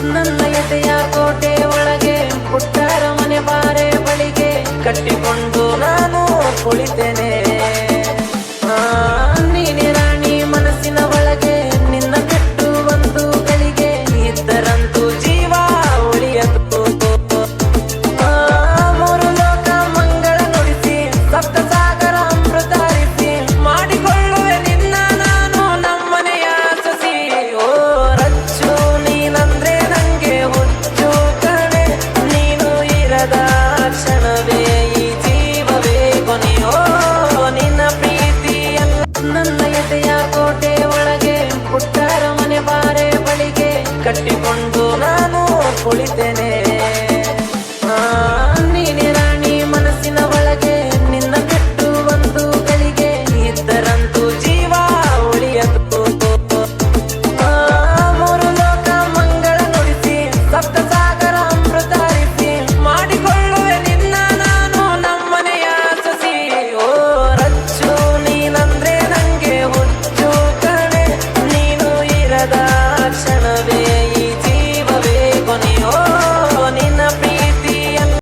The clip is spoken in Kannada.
ನನ್ನ ಎದೆಯ ಕೋಟೆ ಒಳಗೆ ಪುಟ್ಟರ ಮನೆ ಬಾರೆ ಬಳಿಗೆ ಕಟ್ಟಿಕೊಂಡು ನಾನು ಕುಳಿತೇನೆ. ನನ್ನ ಎದೆಯ ಕೋಟೆ ಒಳಗೆ ಪುಟ್ಟರ ಮನೆ ಬಾರೆ ಬಳಿಗೆ ಕಟ್ಟಿಕೊಂಡು ನಾನು ಕುಳಿತೇನೆ.